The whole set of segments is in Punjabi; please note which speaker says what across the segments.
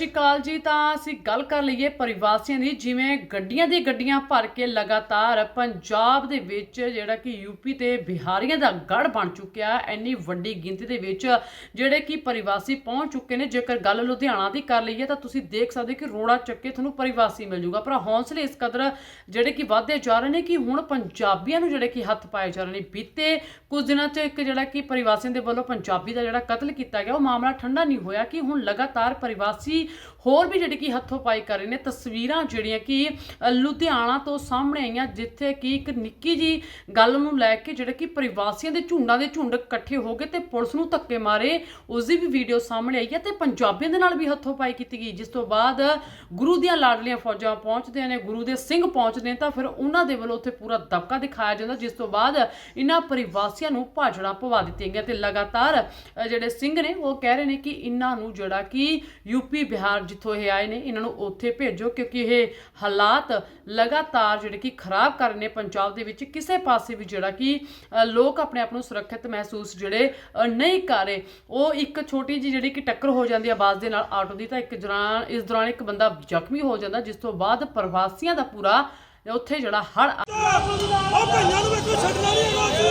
Speaker 1: ਸ਼੍ਰੀ ਅਕਾਲ ਜੀ, ਤਾਂ ਅਸੀਂ ਗੱਲ ਕਰ ਲਈਏ ਪਰਿਵਾਸੀਆਂ ਦੀ, ਜਿਵੇਂ ਗੱਡੀਆਂ ਦੀ ਗੱਡੀਆਂ ਭਰ ਕੇ ਲਗਾਤਾਰ ਪੰਜਾਬ ਦੇ ਵਿੱਚ ਜਿਹੜਾ ਕਿ ਯੂਪੀ ਤੇ ਬਿਹਾਰੀਆਂ ਦਾ ਗੜ ਬਣ ਚੁੱਕਿਆ ਇੰਨੀ ਵੱਡੀ ਗਿਣਤੀ ਦੇ ਵਿੱਚ ਜਿਹੜੇ ਕਿ ਪਰਿਵਾਸੀ ਪਹੁੰਚ ਚੁੱਕੇ ਨੇ। ਜੇਕਰ ਗੱਲ ਲੁਧਿਆਣਾ ਦੀ ਕਰ ਲਈਏ, ਤਾਂ ਤੁਸੀਂ ਦੇਖ ਸਕਦੇ ਕਿ ਰੋੜਾ ਚੱਕੇ ਤੁਹਾਨੂੰ ਪਰਿਵਾਸੀ ਮਿਲ ਜੂਗਾ। ਪਰ ਹੌਸਲੇ ਇਸ ਕਦਰ ਜਿਹੜੇ ਕਿ ਵਧਦੇ ਜਾ ਰਹੇ ਨੇ ਕਿ ਹੁਣ ਪੰਜਾਬੀਆਂ ਨੂੰ ਜਿਹੜੇ ਕਿ ਹੱਥ ਪਾਏ ਜਾ ਰਹੇ ਨੇ। ਬੀਤੇ ਕੁਝ ਦਿਨਾਂ 'ਚ ਇੱਕ ਜਿਹੜਾ ਕਿ ਪਰਿਵਾਸੀਆਂ ਦੇ ਵੱਲੋਂ ਪੰਜਾਬੀ ਦਾ ਜਿਹੜਾ ਕਤਲ ਕੀਤਾ ਗਿਆ, ਉਹ ਮਾਮਲਾ ਠੰਡਾ ਨਹੀਂ ਹੋਇਆ ਕਿ ਹੁਣ ਲਗਾਤਾਰ ਪਰਿਵਾਸੀ ਹੋਰ ਵੀ ਜਿਹੜੇ ਕਿ ਹੱਥੋਂ ਪਾਈ ਕਰ ਰਹੇ ਨੇ ਤਸਵੀਰਾਂ ਜਿਹੜੀਆਂ ਕਿ ਲੁਧਿਆਣਾ ਤੋਂ ਸਾਹਮਣੇ ਆਈਆਂ, ਜਿੱਥੇ ਕਿ ਇੱਕ ਨਿੱਕੀ ਜੀ ਗੱਲ ਨੂੰ ਲੈ ਕੇ ਜਿਹੜੇ ਕਿ ਪ੍ਰਵਾਸੀਆਂ ਦੇ ਝੁੰਡਾਂ ਦੇ ਝੁੰਡ ਇਕੱਠੇ ਹੋ ਗਏ ਤੇ ਪੁਲਿਸ ਨੂੰ ਧੱਕੇ ਮਾਰੇ, ਉਸ ਦੀ ਵੀ ਵੀਡੀਓ ਸਾਹਮਣੇ ਆਈ ਹੈ ਤੇ ਪੰਜਾਬੀਆਂ ਦੇ ਨਾਲ ਵੀ ਹੱਥੋਂ ਪਾਈ ਕੀਤੀ ਗਈ, ਜਿਸ ਤੋਂ ਬਾਅਦ ਗੁਰੂ ਦੀਆਂ ਲਾਡਲੀਆਂ ਫੌਜਾਂ ਪਹੁੰਚਦੇ ਨੇ, ਗੁਰੂ ਦੇ ਸਿੰਘ ਪਹੁੰਚਦੇ ਨੇ, ਤਾਂ ਫਿਰ ਉਹਨਾਂ ਦੇ ਵੱਲੋਂ ਉੱਥੇ ਪੂਰਾ ਦਬਕਾ ਦਿਖਾਇਆ ਜਾਂਦਾ, ਜਿਸ ਤੋਂ ਬਾਅਦ ਇਹਨਾਂ ਪ੍ਰਵਾਸੀਆਂ ਨੂੰ ਭਾਜੜਾ ਪਵਾ ਦਿੱਤੀਆਂ ਗਈਆਂ ਤੇ ਲਗਾਤਾਰ ਜਿਹੜੇ ਸਿੰਘ ਨੇ, ਉਹ ਕਹਿ ਰਹੇ ਨੇ ਕਿ ਇਹਨਾਂ ਨੂੰ ਜਿਹੜਾ ਕਿ ਯੂਪੀ ਬਿਹਾਰ ਜਿੱਥੋਂ ਇਹ ਆਏ ਨੇ, ਇਹਨਾਂ ਨੂੰ ਉੱਥੇ ਭੇਜੋ ਕਿਉਂਕਿ ਇਹ ਹਾਲਾਤ ਲਗਾਤਾਰ ਜਿਹੜੇ ਕਿ ਖਰਾਬ ਕਰ ਰਹੇ ਨੇ ਪੰਜਾਬ ਦੇ ਵਿੱਚ। ਕਿਸੇ ਪਾਸੇ ਵੀ ਜਿਹੜਾ ਕਿ ਲੋਕ ਆਪਣੇ ਆਪ ਨੂੰ ਸੁਰੱਖਿਅਤ ਮਹਿਸੂਸ ਜਿਹੜੇ ਨਹੀਂ ਕਰ ਰਹੇ। ਉਹ ਇੱਕ ਛੋਟੀ ਜਿਹੀ ਜਿਹੜੀ ਕਿ ਟੱਕਰ ਹੋ ਜਾਂਦੀ ਹੈ ਬੱਸ ਦੇ ਨਾਲ ਆਟੋ ਦੀ, ਤਾਂ ਇੱਕ ਦੌਰਾਨ ਇਸ ਦੌਰਾਨ ਇੱਕ ਬੰਦਾ ਜ਼ਖਮੀ ਹੋ ਜਾਂਦਾ, ਜਿਸ ਤੋਂ ਬਾਅਦ ਪ੍ਰਵਾਸੀਆਂ ਦਾ ਪੂਰਾ ਉੱਥੇ ਜਿਹੜਾ ਹੜ
Speaker 2: ਉਹ ਭਈਆਂ ਨੂੰ ਵੇਖੋ ਛੱਡਣਾ ਨਹੀਂ ਹੈਗਾ ਅਸੀਂ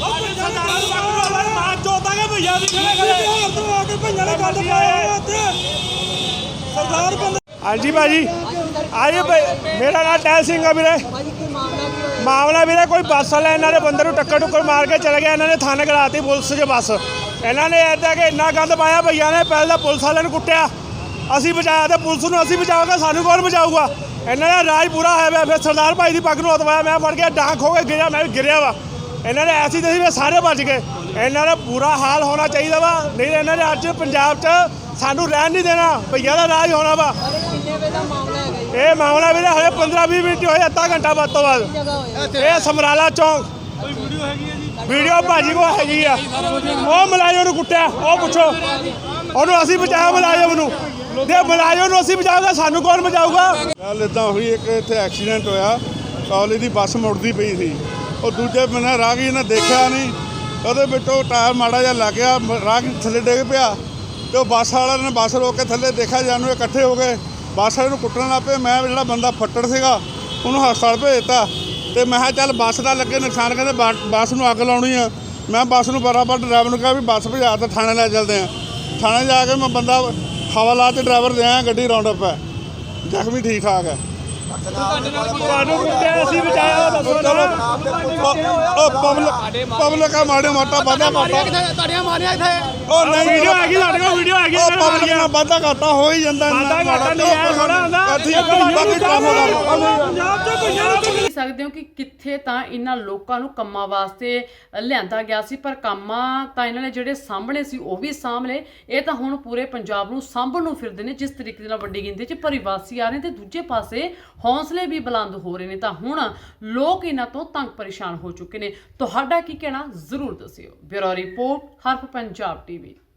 Speaker 2: ਉਹ ਭਈਆਂ ਨੂੰ ਮਾਰ ਚੋਦਾਂਗੇ ਭਈਆ ਵੀ ਕਿਹੜੇ ਕਿਹੜੇ ਤੋਂ ਆ ਕੇ ਭਈਆਂ ਨੇ ਗੱਲ ਪਾਇਆ ਇੱਥੇ ਸਰਦਾਰ ਬੰਦੇ ਹਾਂਜੀ ਭਾਜੀ। ਆਏ ਮੇਰਾ ਨਾਮ ਟੈਲ ਸਿੰਘ ਆ ਵੀਰੇ। ਮਾਮਲਾ ਵੀਰੇ, ਕੋਈ ਬੱਸ ਵਾਲਾ ਇਹਨਾਂ ਦੇ ਬੰਦੇ ਨੂੰ ਟੱਕਰ ਟੁੱਕਰ ਮਾਰ ਕੇ ਚਲੇ ਗਿਆ, ਇਹਨਾਂ ਨੇ ਥਾਣੇ ਕਰਾਤੀ ਪੁਲਿਸ 'ਚ ਬੱਸ। ਇਹਨਾਂ ਨੇ ਐਦਾਂ ਕਿ ਇੰਨਾ ਗੰਦ ਪਾਇਆ, ਭਈਆ ਨੇ ਪਹਿਲਾਂ ਪੁਲਿਸ ਵਾਲਿਆਂ ਨੂੰ ਕੁੱਟਿਆ। ਅਸੀਂ ਬਚਾਇਆ ਤੇ ਪੁਲਿਸ ਨੂੰ ਅਸੀਂ ਬਚਾਵਾਂਗੇ, ਸਾਨੂੰ ਕੌਣ ਬਚਾਊਗਾ? ਇਹਨਾਂ ਦਾ ਰਾਜ ਪੂਰਾ ਹੈ ਪਿਆ ਫਿਰ ਸਰਦਾਰ ਭਾਈ ਦੀ ਪੱਗ ਨੂੰ ਹੱਥ ਮੈਂ ਫੜ ਗਿਆ ਡਾਂਗ ਹੋ ਕੇ ਗਿਰਿਆ, ਮੈਂ ਵੀ ਗਿਰਿਆ ਵਾ। ਇਹਨਾਂ ਨੇ ਐਸੀ ਤਸੀ ਵੀ ਸਾਰੇ ਬਚ ਗਏ। ਇਹਨਾਂ ਦਾ ਬੁਰਾ ਹਾਲ ਹੋਣਾ ਚਾਹੀਦਾ ਵਾ। ਨਹੀਂ ਤਾਂ ਇਹਨਾਂ ਨੇ ਅੱਜ ਪੰਜਾਬ 'ਚ ਸਾਨੂੰ ਰਹਿਣ ਨਹੀਂ ਦੇਣਾ। ਭਈਆ ਦਾ ਰਾਜ ਹੋਣਾ ਵਾ। ਇਹ ਮਾਮਲਾ ਵੀਰੇ ਹਲੇ 15 20 ਮਿੰਟ ਹੋਏ ਅੱਧਾ ਘੰਟਾ ਬਾਅਦ ਤੋਂ ਬਾਅਦ ਇਹ ਸਮਰਾਲਾ ਚੌਂਕ। ਕੋਈ ਵੀਡੀਓ ਹੈਗੀ ਹੈ ਜੀ? ਵੀਡੀਓ ਭਾਜੀ ਕੋ ਹੈਗੀ ਆ। ਉਹ ਮਲਾਇਓ ਨੂੰ ਕੁੱਟਿਆ ਉਹ ਪੁੱਛੋ। ਉਹਨੂੰ ਅਸੀਂ ਬਚਾਇਆ ਮਲਾਇਓ ਨੂੰ। ਜੇ ਮਲਾਇਓ ਨੂੰ ਅਸੀਂ ਬਚਾਉਂਗਾ ਸਾਨੂੰ ਕੌਣ ਬਚਾਊਗਾ?
Speaker 3: ਗੱਲ ਇਦਾਂ ਹੋਈ ਇੱਕ ਇੱਥੇ ਐਕਸੀਡੈਂਟ ਹੋਇਆ। ਕਾਲਜ ਦੀ ਬੱਸ ਮੁੜਦੀ ਪਈ ਸੀ। ਉਹ ਦੂਜੇ ਬੰਨੇ ਰਾਹਗੀਰ ਨੇ ਦੇਖਿਆ ਨਹੀਂ। ਉਹਦੇ ਵਿੱਚੋਂ ਟਾਇਰ ਮਾੜਾ ਜਿਹਾ ਲੱਗ ਗਿਆ ਰਾਹ ਥੱਲੇ ਡਿੱਗ ਪਿਆ ਤੇ ਉਹ ਬੱਸ ਵਾਲਿਆਂ ਨੇ ਬੱਸ ਰੋਕ ਕੇ ਥੱਲੇ ਦੇਖਿਆ ਜਾਨੂੰ ਇਕੱਠੇ ਹੋ ਗਏ। ਬੱਸ ਵਾਲੇ ਨੂੰ ਕੁੱਟਣ ਲੱਗ ਪਏ। ਮੈਂ ਜਿਹੜਾ ਬੰਦਾ ਫੱਟੜ ਸੀਗਾ, ਉਹਨੂੰ ਹਸਪਤਾਲ ਭੇਜਤਾ ਤੇ ਮੈਂ ਕਿਹਾ ਚੱਲ ਬੱਸ ਦਾ ਲੱਗੇ ਨੁਕਸਾਨ ਕਹਿੰਦੇ ਬਾ- ਬੱਸ ਨੂੰ ਅੱਗ ਲਾਉਣੀ ਆ। ਮੈਂ ਬੱਸ ਨੂੰ ਬਰਾਬਰ ਡਰਾਈਵਰ ਨੂੰ ਕਿਹਾ ਵੀ ਬੱਸ ਭਜਾ ਤੇ ਥਾਣੇ ਲੈ ਚੱਲਦੇ ਆ। ਥਾਣੇ ਜਾ ਕੇ ਮੈਂ ਬੰਦਾ ਹਵਾਲਾ ਤੇ ਡਰਾਈਵਰ ਦੇ ਆਇਆ, ਗੱਡੀ ਰਾਉਂਡ ਅਪ ਹੈ। ਜ਼ਖਮੀ ਠੀਕ ਠਾਕ ਹੈ।
Speaker 2: ਤੁਹਾਨੂੰ ਕੁੱਟਿਆ ਅਸੀਂ ਬਚਾਇਆ ਦੱਸੋ
Speaker 3: ਉਹ ਪਬਲਿਕ ਪਬਲਿਕ ਆ ਮਾੜੇ ਮੋਟਾ ਵਾਧਾ
Speaker 4: ਤੁਹਾਡੀਆਂ ਮਾਰੀਆਂ ਇੱਥੇ?
Speaker 3: ਉਹ ਨਹੀਂ
Speaker 2: ਵੀਡੀਓ ਹੈਗੀ ਸਾਡੇ ਕੋਲ ਵੀਡੀਓ ਹੈਗੀ
Speaker 3: ਉਹ ਪਬਲਿਕ ਨਾਲ ਵਾਧਾ ਕਰਤਾ ਹੋ ਹੀ ਜਾਂਦਾ
Speaker 2: ਵਾਧਾ ਘਾਟਾ ਨਹੀਂ
Speaker 3: ਬਾਕੀ ਕੰਮ
Speaker 1: ਦੇਖ ਸਕਦੇ ਹੋ ਕਿ ਕਿੱਥੇ ਤਾਂ ਇਹਨਾਂ ਲੋਕਾਂ ਨੂੰ ਕੰਮਾਂ ਵਾਸਤੇ ਲਿਆਂਦਾ ਗਿਆ ਸੀ ਪਰ ਕੰਮਾਂ ਤਾਂ ਇਹਨਾਂ ਨੇ ਜਿਹੜੇ ਸਾਹਮਣੇ ਸੀ ਉਹ ਵੀ ਸਾਹਮਣੇ। ਇਹ ਤਾਂ ਹੁਣ ਪੂਰੇ ਪੰਜਾਬ ਨੂੰ ਸਾਂਭਣ ਨੂੰ ਫਿਰਦੇ ਨੇ ਜਿਸ ਤਰੀਕੇ ਦੇ ਨਾਲ ਵੱਡੀ ਗਿਣਤੀ 'ਚ ਪਰਿਵਾਸੀ ਆ ਰਹੇ ਨੇ ਤੇ ਦੂਜੇ ਪਾਸੇ ਹੌਸਲੇ ਵੀ ਬੁਲੰਦ ਹੋ ਰਹੇ ਨੇ। ਤਾਂ ਹੁਣ ਲੋਕ ਇਹਨਾਂ ਤੋਂ ਤੰਗ ਪਰੇਸ਼ਾਨ ਹੋ ਚੁੱਕੇ ਨੇ। ਤੁਹਾਡਾ ਕੀ ਕਹਿਣਾ? ਜ਼ਰੂਰ ਦੱਸਿਓ। ਬਿਊਰੋ ਰਿਪੋਰਟ ਹਰਫ ਪੰਜਾਬ ਟੀਵੀ।